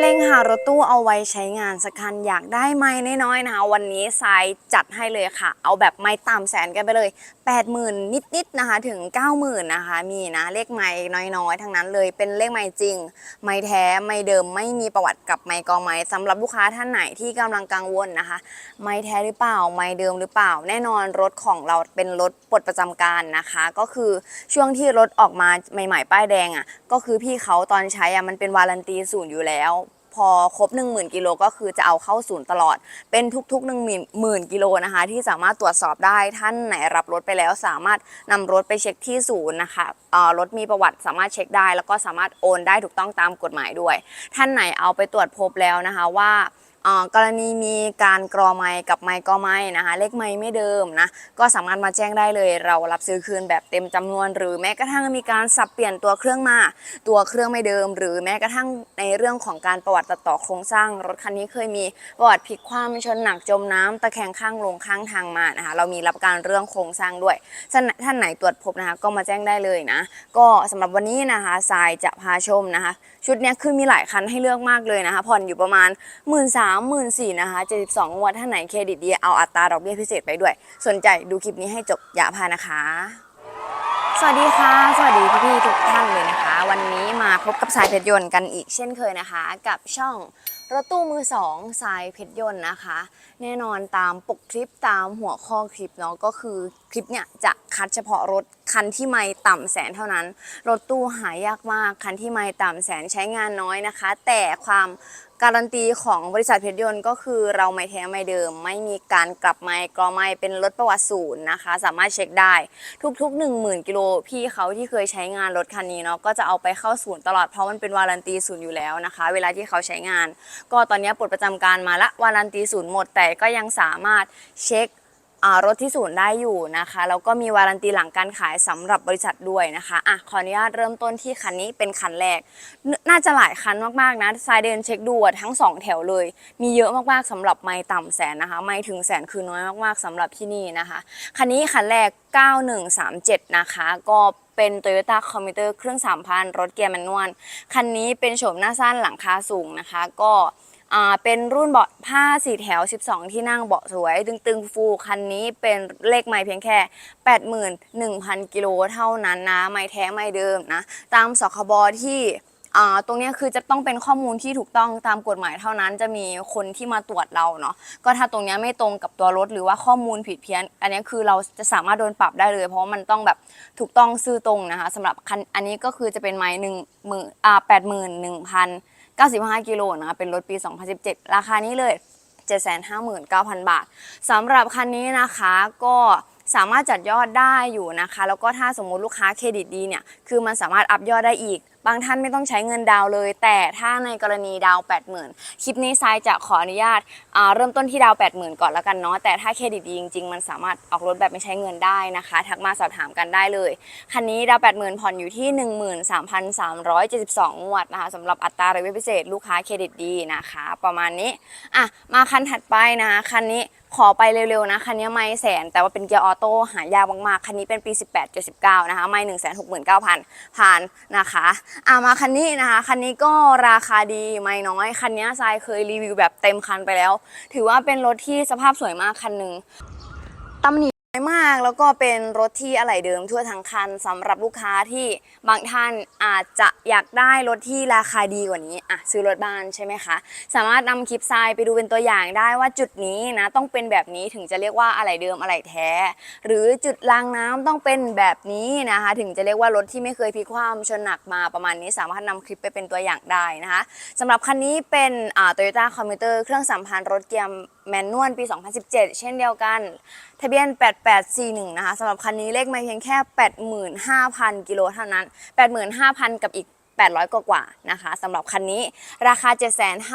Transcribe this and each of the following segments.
เล็งหารถตู้เอาไว้ใช้งานสักคันอยากได้ไม้น้อยๆนะคะ วันนี้ทรายจัดให้เลยค่ะ เอาแบบไม้ต่ำแสนกันไปเลย 80,000 นิดๆนะคะ ถึง 90,000นะคะ มีนะเลขไม้น้อยๆ ทั้งนั้นเลยเป็นเลขไม้จริง ไม้แท้ไม้เดิมไม่มีประวัติกับไม้กองไม้สำหรับลูกค้าท่านไหนที่กำลังกังวลนะคะ ไม้แท้หรือเปล่าไม้เดิมหรือเปล่า แน่นอนรถของเราเป็นรถปลดประจำการนะคะ ก็คือช่วงที่รถออกมาใหม่ ๆ ป้ายแดงอะก็คือพี่เขาตอนใช้อะมันเป็นวารันตีศูนย์อยู่แล้ว พอครบ 1 0,000กิโลก็คือจะเอาเข้าศูนย์ตลอด เป็นทุกๆ 1 0,000กิโลนะคะ ที่สามารถตรวจสอบได้ท่านไหนรับรถไปแล้ว สามารถนำรถไปเช็คที่ศูนย์นะคะรถมีประวัติสามารถเช็คได้ แล้วก็สามารถโอนได้ถูกต้องตามกฎหมายด้วย ท่านไหนเอาไปตรวจพบแล้วนะคะว่า กรณีมีการกรอไม้กับไม้กอไม้นะคะ เลขไม้ไม่เดิมนะก็สามารถมาแจ้งได้เลย เรารับซื้อคืนแบบเต็มจำนวน หรือแม้กระทั่งมีการสับเปลี่ยนตัวเครื่องมา ตัวเครื่องไม่เดิม หรือแม้กระทั่งในเรื่องของการประวัติตัดต่อโครงสร้าง รถคันนี้เคยมีประวัติพลิกคว่ำชนหนักจมน้ำตะแคงข้างลงข้างทางมานะคะเรามีรับกันเรื่องโครงสร้างด้วยท่านไหนตรวจพบนะคะก็มาแจ้งได้เลยนะ ก็สำหรับวันนี้นะคะทรายจะพาชมนะคะ ชุดนี้คือมีหลายคันให้เลือกมากเลยนะคะ ผ่อนอยู่ประมาณ 1 3 0 0 0 0 1 4 0 0นะคะ72งวดท่านไหนเครดิตดีเอาอัตราดอกเบี้ยพิเศษไปด้วย สนใจดูคลิปนี้ให้จบอย่าพลาดนะคะ สวัสดีค่ะ สวัสดีพี่ๆทุกท่านเลยนะคะ วันนี้มาพบกับสายเพชรยนต์กันอีกเช่นเคยนะคะ กับช่องรถตู้มือสองสายเพชรยนต์นะคะ แน่นอนตามปกคลิปตามหัวข้อคลิปเนาะก็คือคลิปเนี่ยจะคัดเฉพาะรถ คันที่ไม่ต่ำแสนเท่านั้น รถตู้หายากมาก คันที่ไม่ต่ำแสนใช้งานน้อยนะคะ แต่ความการันตีของบริษัทเพชรยนต์ก็คือเราไม่แท้ไม่เดิม ไม่มีการกลับไม่กรอไม่เป็นรถประวัติศูนย์นะคะ สามารถเช็คได้ทุกๆ 1 0,000 กิโลพี่เขาที่เคยใช้งานรถคันนี้เนาะก็จะเอาไปเข้าศูนย์ตลอดเพราะมันเป็นวารันตีศูนย์อยู่แล้วนะคะ เวลาที่เขาใช้งาน ก็ตอนนี้ปลดประจำการมาละวารันตีศูนย์หมดแต่ก็ยังสามารถเช็ค รถที่ศูนย์ได้อยู่นะคะแล้วก็มีวารันตีหลังการขายสำหรับบริษัทด้วยนะคะอะขออนุญาตเริ่มต้นที่คันนี้เป็นคันแรก น่าจะหลายคันมากๆนะทรายเดินเช็คดูทั้งสองแถวเลย มีเยอะมากๆสำหรับไม่ต่ำแสนนะคะไม่ถึงแสนคือน้อยมากๆสำหรับที่นี่นะคะคันนี้คันแรก 9137 นะคะ ก็เป็น Toyota Commuter เครื่อง 3,000 รถเกียร์แมนนวลคันนี้เป็นโฉมหน้าสั้นหลังคาสูงนะคะ ก็ อ่าเป็นรุ่นเบาะผ้าสีแถว 12 ที่นั่งเบาะสวย ตึงๆฟูคันนี้เป็นเลขไม่เพียงแค่ 81,000 กิโลเท่านั้นนะ ไม่แท้ไม่เดิมนะ ตามสคบที่ตรงนี้คือจะต้องเป็นข้อมูลที่ถูกต้องตามกฎหมายเท่านั้น จะมีคนที่มาตรวจเราเนาะก็ถ้าตรงนี้ไม่ตรงกับตัวรถหรือว่าข้อมูลผิดเพี้ยน อันนี้คือเราจะสามารถโดนปรับได้เลย เพราะมันต้องแบบถูกต้องซื่อตรงนะคะสำหรับคันอันนี้ก็คือจะเป็นไม้หนึ่งหมื่นอ่าแปดหมื่นหนึ่งพัน เก้าสิบห้ากิโลนะคะเป็นรถปี 2017 ราคานี้เลย 759,000 บาทสำหรับคันนี้นะคะก็สามารถจัดยอดได้อยู่นะคะ แล้วก็ถ้าสมมุติลูกค้าเครดิตดีเนี่ย คือมันสามารถอัพยอดได้อีก บางท่านไม่ต้องใช้เงินดาวเลย แต่ถ้าในกรณีดาว 80,000 คลิปนี้ทรายจะขออนุญาตเริ่มต้นที่ดาว 80,000 ก่อนแล้วกันเนาะแต่ถ้าเครดิตดีจริงๆ มันสามารถออกรถแบบไม่ใช้เงินได้นะคะทักมาสอบถามกันได้เลยคันนี้ดาว 80,000 ผ่อนอยู่ที่ 13,372งวดนะคะสำหรับอัตราระยะพิเศษ ลูกค้าเครดิตดีนะคะ ประมาณนี้อะมาคันถัดไปนะคะคันนี้ ขอไปเร็วๆนะคันนี้ไม่แสนแต่ว่าเป็นเกียร์ออโต้หายากมากๆคันนี้เป็นปี 18 79 นะคะไม่1 6 9 0 0 0ผ่านนะคะอ่ามาคันนี้นะคะคันนี้ก็ราคาดีไม่น้อยคันนี้ทรายเคยรีวิวแบบเต็มคันไปแล้ว ถือว่าเป็นรถที่สภาพสวยมากคันหนึ่งตำหนิ มากแล้วก็เป็นรถที่อะไหล่เดิมทั่วทั้งคันสำหรับลูกค้าที่บางท่านอาจจะอยากได้รถที่ราคาดีกว่านี้อะซื้อรถบ้านใช่ไหมคะสามารถนำคลิปทรายไปดูเป็นตัวอย่างได้ว่าจุดนี้นะต้องเป็นแบบนี้ถึงจะเรียกว่าอะไหล่เดิมอะไหล่แท้ หรือจุดรางน้ำต้องเป็นแบบนี้นะคะ ถึงจะเรียกว่ารถที่ไม่เคยพลิกคว่ำชนหนักมาประมาณนี้สามารถนำคลิปไปเป็นตัวอย่างได้นะคะสำหรับคันนี้เป็นอ่า Toyota Commuter เครื่องสัมพันธ์รถเกียร์ แมนนวลปี 2017 เช่นเดียวกัน ทะเบียน 8841 นะคะสำหรับคันนี้เลขไม่เพียงแค่ 85,000 กิโลเท่านั้น 85,000 กับอีก 800 กว่ากว่านะคะสำหรับคันนี้ราคา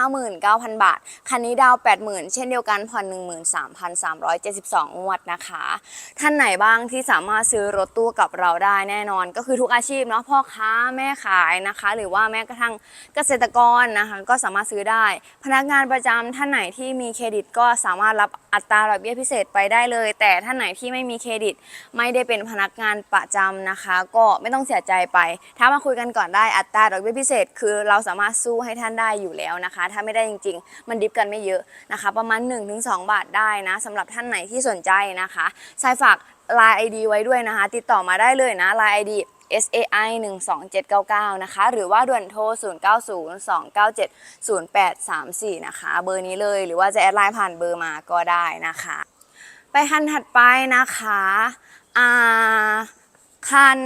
759,000 บาท คันนี้ดาว 80,000 เช่นเดียวกันผ่อน13,372งวดนะคะ ท่านไหนบ้างที่สามารถซื้อรถตู้กับเราได้แน่นอน ก็คือทุกอาชีพเนาะพ่อค้าแม่ขายนะคะ หรือว่าแม้กระทั่งเกษตรกรนะคะ ก็สามารถซื้อได้ พนักงานประจำท่านไหนที่มีเครดิตก็สามารถรับ อัตราดอกเบี้ยพิเศษไปได้เลย แต่ท่านไหนที่ไม่มีเครดิต ไม่ได้เป็นพนักงานประจำนะคะ ก็ไม่ต้องเสียใจไป ถ้ามาคุยกันก่อนได้อัตราดอกเบี้ยพิเศษ คือเราสามารถสู้ให้ท่านได้อยู่แล้วนะคะ ถ้าไม่ได้จริง ๆ มันดิฟกันไม่เยอะนะคะ ประมาณ 1-2 บาทได้นะสำหรับท่านไหนที่สนใจนะคะสายฝาก Line ID ไว้ด้วยนะคะ ติดต่อมาได้เลยนะ Line ID SAI 12799 นะคะ หรือว่าด่วนโทร 090297 0834 นะคะ เบอร์นี้เลย หรือว่าจะแอดไลน์ผ่านเบอร์มาก็ได้นะคะ ไปคันถัดไปนะคะ อ่า คัน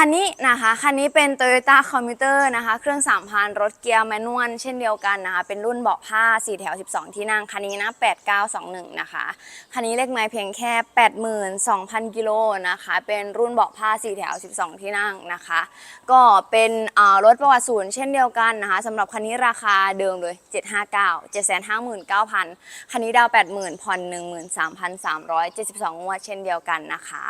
คันนี้นะคะคันนี้เป็น Toyota Commuter นะคะ เครื่อง 3,000 รถเกียร์แมนนวลเช่นเดียวกันนะคะ เป็นรุ่นเบาะผ้า 4 แถว 12 ที่นั่ง คันนี้นะ 8921 นะคะ คันนี้เลขไม้เพียงแค่ 82,000 กิโลนะคะ เป็นรุ่นเบาะผ้า 4 แถว 12 ที่นั่งนะคะ ก็เป็นรถประวัติศูนย์เช่นเดียวกันนะคะสำหรับคันนี้ราคาเดิมเลย 759 759,000 คันนี้ดาว 80,000 ผ่อน 13,372 งวดเช่นเดียวกันนะคะ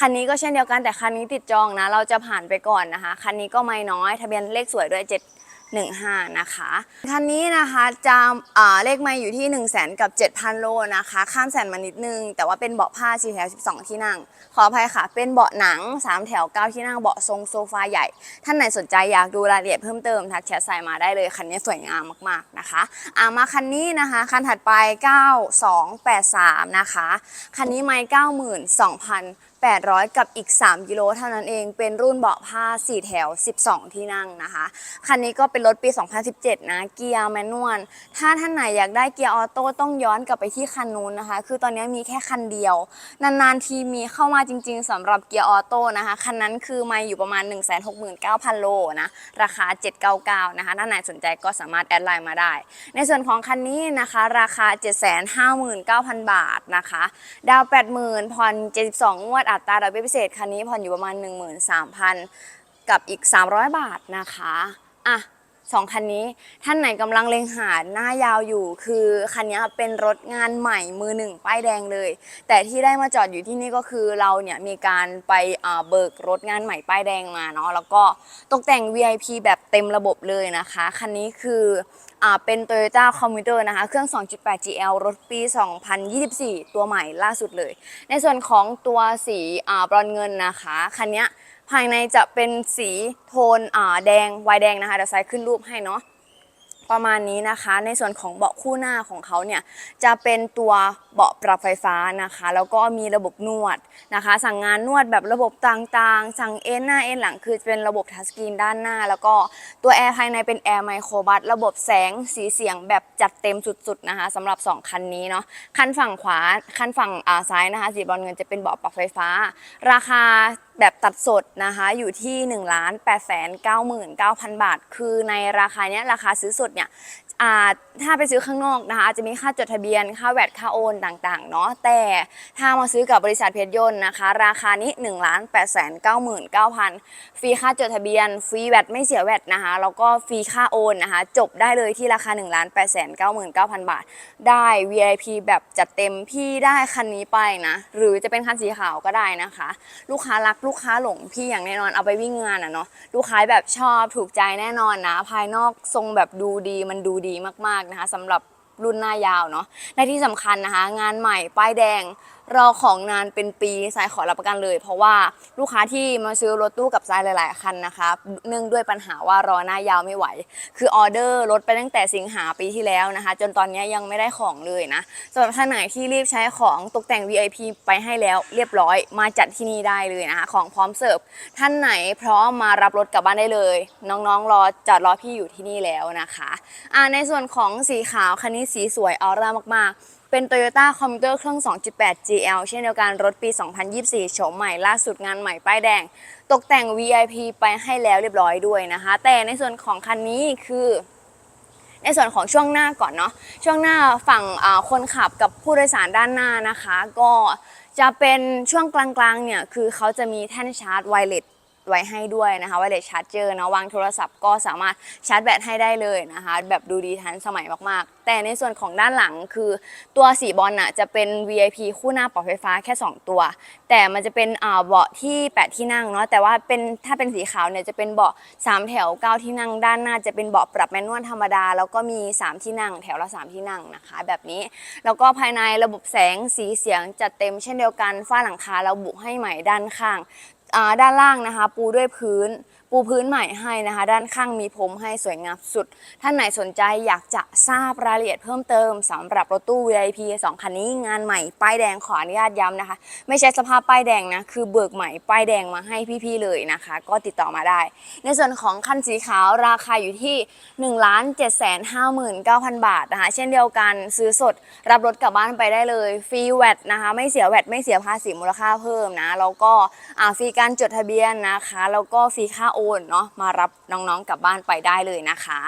คันนี้ก็เช่นเดียวกันแต่คันนี้ติดจองนะเราจะผ่านไปก่อนนะคะ คันนี้ก็ไม่น้อย ทะเบียนเลขสวยด้วย 715นะคะ คันนี้นะคะจะอ่าเลขไม่อยู่ที่ 1 0 0 0 0แกับ 7,000 โลนะคะ ข้ามแสนมานิดนึง แต่ว่าเป็นเบาะผ้า4แถว 12 ที่นั่ง ขออภัยค่ะ เป็นเบาะหนัง 3 แถว 9 ที่นั่ง เบาะทรงโซฟาใหญ่ ท่านไหนสนใจอยากดูรายละเอียดเพิ่มเติม ทักแชทใส่มาได้เลย คันนี้สวยงามมากๆนะคะอ่ามาคันนี้นะคะ คันถัดไป 9283 นะคะ คันนี้ไม่ 92,000 800 กับอีก 3 กิโลเท่านั้นเอง เป็นรุ่นเบาะผ้า 4 แถว 12 ที่นั่งนะคะ คันนี้ก็เป็นรถปี 2017 นะ เกียร์แมนนวล ถ้าท่านไหนอยากได้เกียร์ออโต้ต้องย้อนกลับไปที่คันนู้นนะคะ คือตอนนี้มีแค่คันเดียว นานๆทีมีเข้ามาจริง ๆสำหรับเกียร์ออโต้นะคะ คันนั้นคือมาอยู่ประมาณ 169,000 โลนะ ราคา 799 นะคะ ถ้าไหนสนใจก็สามารถแอดไลน์มาได้ ในส่วนของคันนี้นะคะ ราคา 759,000 บาทนะคะ ดาว 80,000ผ่อน72งวดอัตราดอกเบี้ยพิเศษคันนี้ผ่อนอยู่ประมาณ 13,000 กับอีก 300 บาทนะคะ อะสองคันนี้ท่านไหนกำลังเล็งหาหน้ายาวอยู่ คือคันนี้เป็นรถงานใหม่มือหนึ่งป้ายแดงเลย แต่ที่ได้มาจอดอยู่ที่นี่ก็คือเราเนี่ยมีการไปเบิกรถงานใหม่ป้ายแดงมาเนาะแล้วก็ตกแต่ง VIP แบบเต็มระบบเลยนะคะ คันนี้คือ เป็น Toyota Commuter นะคะ เครื่อง 2.8 GL รถปี 2024 ตัวใหม่ล่าสุดเลย ในส่วนของตัวสีอ่าบรอนเงินนะคะ คันนี้ภายในจะเป็นสีโทนอ่าแดงไวน์แดงนะคะ เดี๋ยวใส่ขึ้นรูปให้เนาะ ประมาณนี้นะคะ ในส่วนของเบาะคู่หน้าของเขาเนี่ยจะเป็นตัวเบาะปรับไฟฟ้านะคะ แล้วก็มีระบบนวดนะคะ สั่งงานนวดแบบระบบต่างๆ สั่งเอ็นหน้าเอ็นหลังคือเป็นระบบทัชสกรีนด้านหน้า แล้วก็ตัวแอร์ภายในเป็นแอร์ไมโครบัสระบบแสงสีเสียงแบบจัดเต็มสุดๆนะคะสำหรับ 2 คันนี้เนาะคันฝั่งขวาคันฝั่งอ่าซ้ายนะคะสีบอนเงินจะเป็นเบาะปรับไฟฟ้า ราคาแบบตัดสดนะคะอยู่ที่1 8 9 9 9 0 0บาท คือในราคาเนี้ยราคาซื้อสดเนี่ยอาจถ้าไปซื้อข้างนอกนะคะอาจจะมีค่าจดทะเบียน ค่าแวดค่าโอนต่างๆเนาะแต่ถ้ามาซื้อกับบริษัทเพชรยนต์นะคะ ราคานี้1 8 9 9 9 0 0ฟรีค่าจดทะเบียน ฟรีแวดไม่เสียแวดนะคะแล้วก็ฟรีค่าโอนนะคะ จบได้เลยที่ราคา1 8 9 9 0 0 0บาท ได้ VIP แบบจัดเต็มพี่ได้คันนี้ไปนะหรือจะเป็นคันสีขาวก็ได้นะคะ ลูกค้ารักลูกค้าหลงพี่อย่างแน่นอนเอาไปวิ่งงานอะเนาะลูกค้าแบบชอบถูกใจแน่นอนนะ ภายนอกทรงแบบดูดีมันดูดีมากๆนะคะสำหรับรุ่นหน้ายาวเนาะและที่สำคัญนะคะ งานใหม่ป้ายแดง รอของนานเป็นปีสายขอรับประกันเลย เพราะว่าลูกค้าที่มาซื้อรถตู้กับสายหลาย ๆ คันนะคะเนื่องด้วยปัญหาว่ารอหน้ายาวไม่ไหว คือออเดอร์ลดไปตั้งแต่สิงหาปีที่แล้วนะคะ จนตอนนี้ยังไม่ได้ของเลยนะสำหรับท่านไหนที่รีบใช้ของตกแต่ง VIP ไปให้แล้วเรียบร้อย มาจัดที่นี่ได้เลยนะคะ ของพร้อมเสิร์ฟท่านไหนพร้อมมารับรถกลับบ้านได้เลย น้องๆรอจอดรอพี่อยู่ที่นี่แล้วนะคะอ่าในส่วนของสีขาวคันนี้สีสวยออร่ามากๆ เป็น Toyota Commuter เครื่อง 2.8 GL เช่นเดียวกันรถปี 2024 โฉมใหม่ล่าสุดงานใหม่ป้ายแดง ตกแต่ง VIP ไปให้แล้วเรียบร้อยด้วยนะคะ แต่ในส่วนของคันนี้คือในส่วนของช่วงหน้าก่อนเนาะช่วงหน้าฝั่งคนขับกับผู้โดยสารด้านหน้านะคะ ก็จะเป็นช่วงกลางๆเนี่ยคือเขาจะมีแท่นชาร์จไวเลส ไว้ให้ด้วยนะคะไวเลสชาร์จเจอร์นะวางโทรศัพท์ก็สามารถชาร์จแบตให้ได้เลยนะคะ แบบดูดีทันสมัยมากๆ แต่ในส่วนของด้านหลังคือตัวสีบอลน่ะจะเป็น VIP คู่หน้าปรับไฟฟ้าแค่ 2 ตัว แต่มันจะเป็นเบาะที่ 8 ที่นั่งเนาะแต่ว่าเป็นถ้าเป็นสีขาวเนี่ยจะเป็นเบาะ 3 แถว 9 ที่นั่ง ด้านหน้าจะเป็นเบาะปรับแมนนวลธรรมดา แล้วก็มี 3 ที่นั่ง แถวละ 3 ที่นั่งนะคะ แบบนี้แล้วก็ภายในระบบแสงสีเสียงจัดเต็มเช่นเดียวกันฝ้าหลังคาเราบุให้ใหม่ด้านข้าง ด้านล่างนะคะ ปูด้วยพื้น ปูพื้นใหม่ให้นะคะ ด้านข้างมีพรมให้สวยงามสุด ท่านไหนสนใจอยากจะทราบรายละเอียดเพิ่มเติมสำหรับรถตู้ VIP 2 คันนี้งานใหม่ ป้ายแดงขออนุญาตย้ำนะคะ ไม่ใช่สภาพป้ายแดงนะ คือเบิกใหม่ป้ายแดงมาให้พี่ๆเลยนะคะ ก็ติดต่อมาได้ ในส่วนของคันสีขาวราคาอยู่ที่1 7 5 9 0 0 0บาทนะคะ เช่นเดียวกันซื้อสดรับรถกลับบ้านไปได้เลยฟรีแวตนะคะ ไม่เสียแวตไม่เสียภาษีมูลค่าเพิ่มนะแล้วก็ฟรีการจดทะเบียนนะคะแล้วก็ฟรีค่าโอนเนาะมารับน้องๆกลับบ้านไปได้เลยนะคะ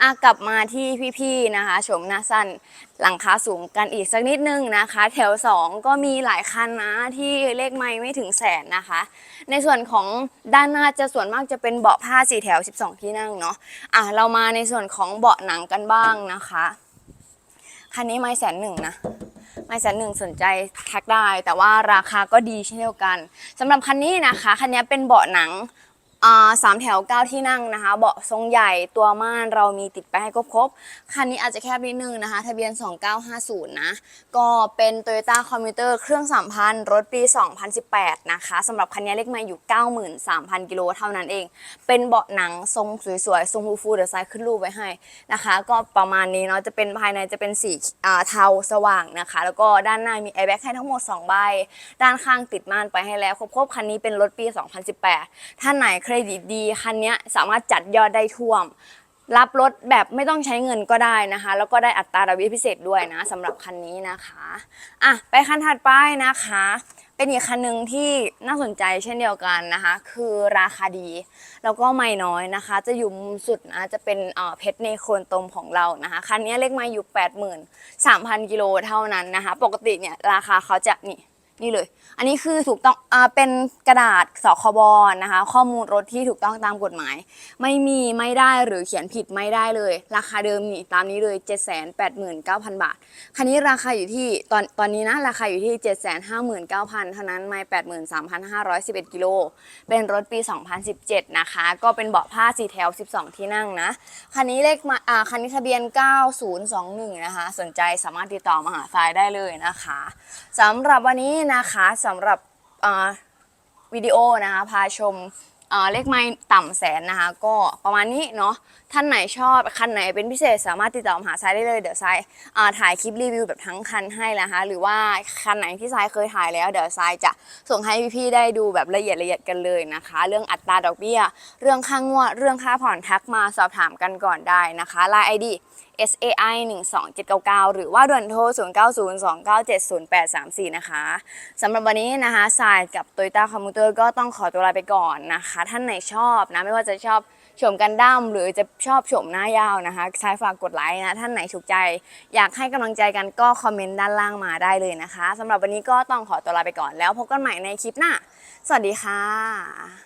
อะกลับมาที่พี่ๆนะคะชมหน้าสั้นหลังคาสูงกันอีกสักนิดนึงนะคะ แถว 2 ก็มีหลายคันนะที่เลขไม่ไม่ถึงแสนนะคะ ในส่วนของด้านหน้าจะส่วนมากจะเป็นเบาะผ้าสีแถว 12 ที่นั่งเนาะอะเรามาในส่วนของเบาะหนังกันบ้างนะคะคันนี้ไม่แสนหนึ่งนะไม่แสนหนึ่งสนใจแทักได้ แต่ว่าราคาก็ดีเช่นเดียวกันสำหรับคันนี้นะคะคันนี้เป็นเบาะหนัง สามแถวเก้าที่นั่งนะคะ เบาะทรงใหญ่ตัวม่านเรามีติดไปให้ครบๆคันนี้อาจจะแคบนิดนึงนะคะ ทะเบียน 2950 นะ ก็เป็น Toyota Commuter เครื่อง3,000รถปี 2018 นะคะสำหรับคันนี้เลขไมาอยู่ 93,000 กิโลเท่านั้นเอง เป็นเบาะหนังทรงสวยๆ ทรงฟูฟูเดี๋ยวซ้ายขึ้นรูปไว้ให้นะคะ ก็ประมาณนี้เนาะจะเป็นภายในจะเป็นสีเทาสว่างนะคะ แล้วก็ด้านหน้ามีแอร์แบ็กให้ทั้งหมด 2 ใบ ด้านข้างติดม่านไปให้แล้วครบๆคันนี้เป็นรถปี 2018 ท่านไหนเครดิตดีคันนี้สามารถจัดยอดได้ท่วม รับรถแบบไม่ต้องใช้เงินก็ได้นะคะ แล้วก็ได้อัตราดอกเบี้ยพิเศษด้วยนะสำหรับคันนี้นะคะอะไปคันถัดไปนะคะ เป็นอีกคันหนึ่งที่น่าสนใจเช่นเดียวกันนะคะ คือราคาดี แล้วก็ไม่น้อยนะคะ จะอยู่มุมสุดนะจะเป็นเพชรในโคนตมของเรานะคะคันนี้เลขไมาอยู่ 83,000กิโลเท่านั้นนะคะ ปกติเนี่ยราคาเขาจะนี่ นี่เลย อันนี้คือถูกต้องอ่าเป็นกระดาษสคบนะคะ ข้อมูลรถที่ถูกต้องตามกฎหมาย ไม่มีไม่ได้หรือเขียนผิดไม่ได้เลย ราคาเดิมนี่ตามนี้เลย 789,000 บาท คันนี้ราคาอยู่ที่ตอนตอนนี้นะราคาอยู่ที่ 759,000 เท่านั้นไม่ 83,511 กิโล เป็นรถปี 2017 นะคะ ก็เป็นเบาะผ้าสีแถว 12 ที่นั่งนะ คันนี้เลขมาอ่าคันนี้ทะเบียน 9021 นะคะ สนใจสามารถติดต่อมาหาทรายได้เลยนะคะสำหรับวันนี้นะคะสำหรับวิดีโอนะคะพาชมเลขไม้ต่ำแสนนะคะก็ประมาณนี้เนาะท่านไหนชอบคันไหนเป็นพิเศษสามารถติดต่อมาหาทรายได้เลยเดี๋ยวทรายถ่ายคลิปรีวิวแบบทั้งคันให้นะคะหรือว่าคันไหนที่ทรายเคยถ่ายแล้วเดี๋ยวทรายจะส่งให้พี่ๆได้ดูแบบละเอียดละเอียดกันเลยนะคะ เรื่องอัตราดอกเบี้ย เรื่องค่างวดเรื่องค่าผ่อนทักมาสอบถามกันก่อนได้นะคะไลน์ ID SAI 12799 หรือว่าด่วนโทร 0902970834 นะคะสำหรับวันนี้นะคะสายกับ Toyota Commuter ก็ต้องขอตัวลาไปก่อนนะคะ ท่านไหนชอบนะ ไม่ว่าจะชอบชมกันดั้มหรือจะชอบชมหน้ายาวนะคะใช้ฝากกดไลค์นะ ท่านไหนถูกใจ อยากให้กำลังใจกันก็คอมเมนต์ด้านล่างมาได้เลยนะคะสำหรับวันนี้ก็ต้องขอตัวลาไปก่อนแล้วพบกันใหม่ในคลิปหน้า สวัสดีค่ะ